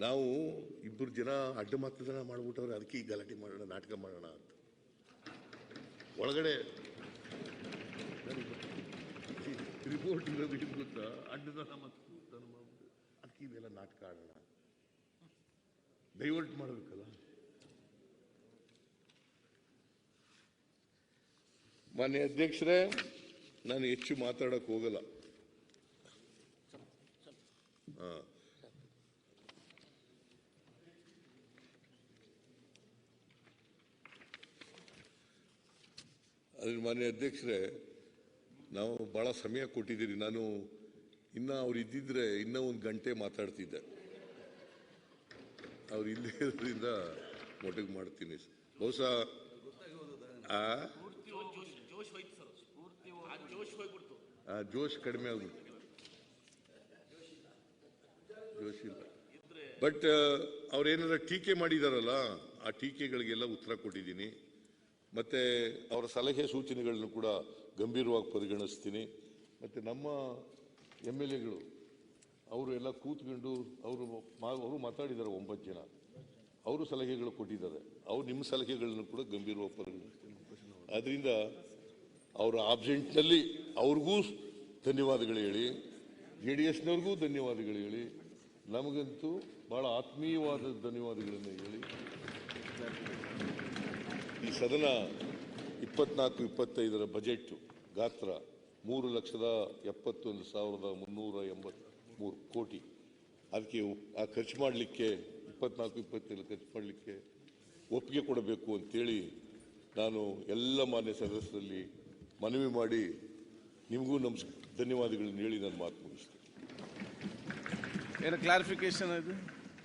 ನಾವು ಇಬ್ಬರು ಜನ ಅಡ್ಡ ಮತದಾನ ಮಾಡ್ಬಿಟ್ಟವ್ರೆ ಅದಕ್ಕೆ ಈ ಗಲಾಟೆ ಮಾಡೋಣ ನಾಟಕ ಮಾಡೋಣ ಅಂತ. ಒಳಗಡೆ ರಿಪೋರ್ಟ್ ಇರೋದು ಏನು ಗೊತ್ತಾ? ಅಡ್ಡದನ ಮತ್ತು ಕೂತನ ಮಾಡ್ಬಿಟ್ಟು ಅದಕ್ಕೆ ಇದೆಲ್ಲ ನಾಟಕ ಆಡೋಣ. ಡೈವರ್ಟ್ ಮಾಡಬೇಕಲ್ಲ. ಮಾನ್ಯ ಅಧ್ಯಕ್ಷರೇ ನಾನು ಹೆಚ್ಚು ಮಾತಾಡಕ್ಕೆ ಹೋಗಲ್ಲ. ಹಾ. ಅದ್ರ ಮಾನ್ಯ ಅಧ್ಯಕ್ಷರೇ, ನಾವು ಬಹಳ ಸಮಯ ಕೊಟ್ಟಿದ್ದೀರಿ. ನಾನು ಇನ್ನ ಅವ್ರು ಇದ್ದಿದ್ರೆ ಇನ್ನೂ ಒಂದು ಗಂಟೆ ಮಾತಾಡ್ತಿದ್ದೆ. ಅವ್ರು ಇಲ್ಲೇ ಇರೋದ್ರಿಂದ ಮೊಟ್ಟಿಗೆ ಮಾಡ್ತೀನಿ. ಬಹುಶಃ, ಆ? ಜೋಶ್ ಕಡಿಮೆ ಆಗ್ಬಿಟ್ಟು ಜೋಶ್ ಇಲ್ಲ. ಬಟ್ ಅವ್ರೇನಾರ ಟೀಕೆ ಮಾಡಿದಾರಲ್ಲ, ಆ ಟೀಕೆಗಳಿಗೆಲ್ಲ ಉತ್ತರ ಕೊಟ್ಟಿದ್ದೀನಿ. ಮತ್ತೆ ಅವರ ಸಲಹೆ ಸೂಚನೆಗಳನ್ನು ಕೂಡ ಗಂಭೀರವಾಗಿ ಪರಿಗಣಿಸ್ತೀನಿ. ಮತ್ತು ನಮ್ಮ ಎಂ ಎಲ್ ಎಗಳು, ಅವರು ಎಲ್ಲ ಕೂತ್ಕೊಂಡು ಅವರು ಅವರು ಮಾತಾಡಿದ್ದಾರೆ ಒಂಬತ್ತು ಜನ. ಅವರು ಸಲಹೆಗಳು ಕೊಟ್ಟಿದ್ದಾರೆ. ಅವರು ನಿಮ್ಮ ಸಲಹೆಗಳನ್ನು ಕೂಡ ಗಂಭೀರವಾಗಿ ಪರಿಗಣಿಸ್ತೀನಿ. ಅದರಿಂದ ಅವರ ಆಬ್ಸೆಂಟ್ನಲ್ಲಿ ಅವ್ರಿಗೂ ಧನ್ಯವಾದಗಳು ಹೇಳಿ, ಜೆ ಡಿ ಎಸ್ನವ್ರಿಗೂ ಧನ್ಯವಾದಗಳು ಹೇಳಿ, ನಮಗಂತೂ ಭಾಳ ಆತ್ಮೀಯವಾದ ಧನ್ಯವಾದಗಳನ್ನು ಹೇಳಿ. ಸದನ ಇಪ್ಪತ್ನಾಲ್ಕು, ಇಪ್ಪತ್ತೈದರ ಬಜೆಟ್ ಗಾತ್ರ ಮೂರು ಲಕ್ಷದ ಎಪ್ಪತ್ತೊಂದು ಸಾವಿರದ ಮುನ್ನೂರ ಎಂಬತ್ಮೂರು ಕೋಟಿ. ಅದಕ್ಕೆ ಆ ಖರ್ಚು ಮಾಡಲಿಕ್ಕೆ, ಇಪ್ಪತ್ನಾಲ್ಕು ಇಪ್ಪತ್ತೈದು ಖರ್ಚು ಮಾಡಲಿಕ್ಕೆ ಒಪ್ಪಿಗೆ ಕೊಡಬೇಕು ಅಂತೇಳಿ ನಾನು ಎಲ್ಲ ಮಾನ್ಯ ಸದಸ್ಯರಲ್ಲಿ ಮನವಿ ಮಾಡಿ ನಿಮಗೂ ನಮ್ಸ್, ಧನ್ಯವಾದಗಳನ್ನು ಹೇಳಿ ನಾನು ಮಾತು ಮುಗಿಸ್ತೇನೆ. ಏನು ಕ್ಲಾರಿಫಿಕೇಶನ್ ಇದು